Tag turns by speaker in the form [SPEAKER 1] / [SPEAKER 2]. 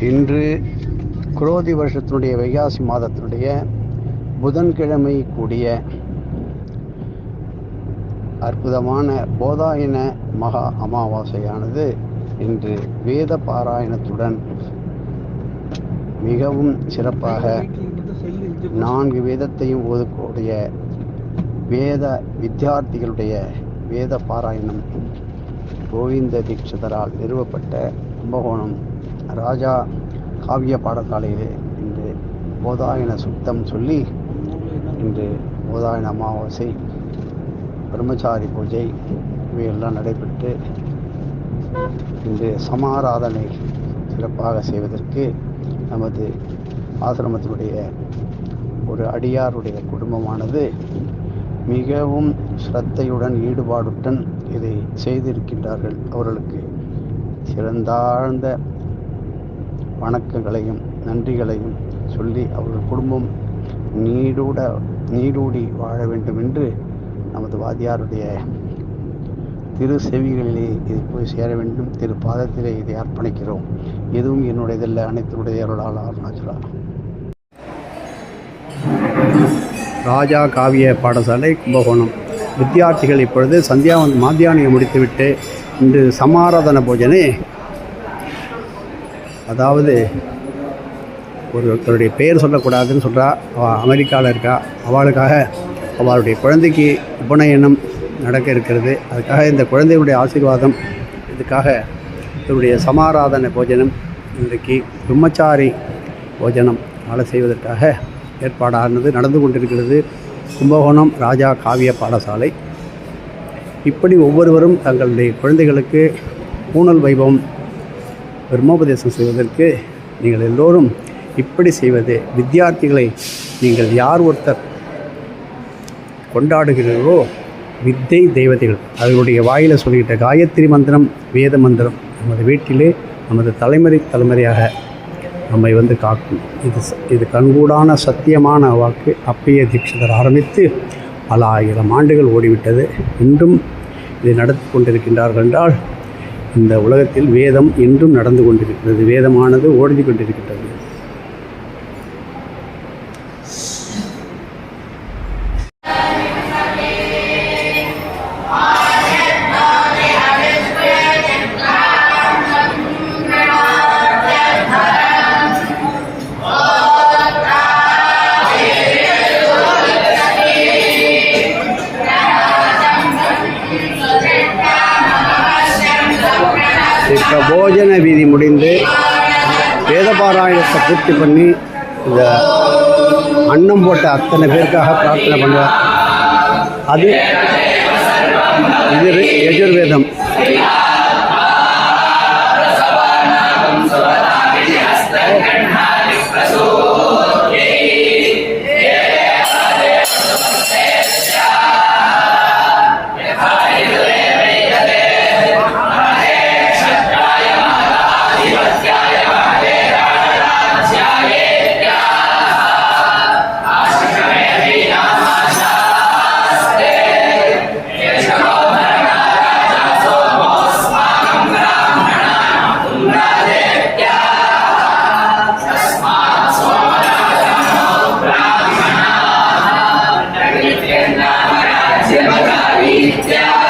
[SPEAKER 1] இன்று குரோதி வருஷத்தினுடைய வைகாசி மாதத்தினுடைய புதன்கிழமை கூடிய அற்புதமான போதாயன மகா அமாவாசையானது இன்று வேத பாராயணத்துடன் மிகவும் சிறப்பாக நான்கு வேதத்தையும் ஓதக்கூடிய வேத வித்தியார்த்திகளுடைய வேத பாராயணம் கோவிந்த தீட்சிதரால் நிறுவப்பட்ட கும்பகோணம் ராஜா காவிய பாடசாலையிலே இன்று போதாயன சுத்தம் சொல்லி இன்று போதாயன அமாவாசை பிரம்மச்சாரி பூஜை இவையெல்லாம் நடைபெற்று இன்று சமாராதனை சிறப்பாக செய்வதற்கு நமது ஆசிரமத்தினுடைய ஒரு அடியாருடைய குடும்பமானது மிகவும் ஸ்ரத்தையுடன் ஈடுபாடுடன் இதை செய்திருக்கின்றார்கள். அவர்களுக்கு சிறந்தாழ்ந்த வணக்கங்களையும் நன்றிகளையும் சொல்லி அவர்கள் குடும்பம் நீடூட நீடூடி வாழ வேண்டும் என்று நமது வாத்தியாருடைய திரு செவிகளிலே இது போய் சேர வேண்டும். திரு பாதத்திலே இதை அர்ப்பணிக்கிறோம். எதுவும் என்னுடையதல்ல அனைத்தினுடைய அருளால் அருணாச்சலா ராஜா காவிய பாடசாலை கும்பகோணம். வித்தியார்த்திகள் இப்பொழுது சந்தியாவந்த் மாத்தியானியை முடித்துவிட்டு இன்று சமாராதன பூஜனை அதாவது ஒருத்தருடைய பெயர் சொல்லக்கூடாதுன்னு சொல்கிறா அவள் அமெரிக்காவில் இருக்கா. அவளுக்காக அவளுடைய குழந்தைக்கு உபநயனம் நடக்க இருக்கிறது. அதுக்காக இந்த குழந்தையுடைய ஆசீர்வாதம் இதுக்காக இவருடைய சமாராதன போஜனம் இன்றைக்கு பிரம்மச்சாரி போஜனம் ஆலை செய்வதற்காக ஏற்பாடானது நடந்து கொண்டிருக்கிறது. கும்பகோணம் ராஜா காவிய பாடசாலை. இப்படி ஒவ்வொருவரும் தங்களுடைய குழந்தைகளுக்கு பூணல் வைபவம் பிரம்மோபதேசம் செய்வதற்கு நீங்கள் எல்லோரும் இப்படி செய்வது வித்தியார்த்திகளை நீங்கள் யார் ஒருத்தர் கொண்டாடுகிறீர்களோ வித்தை தெய்வதைகள் அவர்களுடைய வாயில் சொல்லிக்கிட்ட காயத்ரி மந்திரம் வேத மந்திரம் நமது வீட்டிலே நமது தலைமுறை தலைமுறையாக நம்மை வந்து காக்கும் இது இது கண்கூடான சத்தியமான வாக்கு அப்பைய தீட்சிதர் ஆரம்பித்து பல ஆயிரம் ஆண்டுகள் ஓடிவிட்டது இன்றும் இதை நடத்தி கொண்டிருக்கின்றார்கள் என்றால் இந்த உலகத்தில் வேதம் இன்றும் நடந்து கொண்டிருக்கிறது. வேதமானது ஓடி கொண்டிருக்கின்றது. இப்போ போஜன வீதி முடிந்து வேதபாராயணத்தை பூர்த்தி பண்ணி இந்த அன்னம் போட்ட அத்தனை பேருக்காக பிரார்த்தனை பண்ணுவார். அது இது யஜுர்வேதம். vittoria.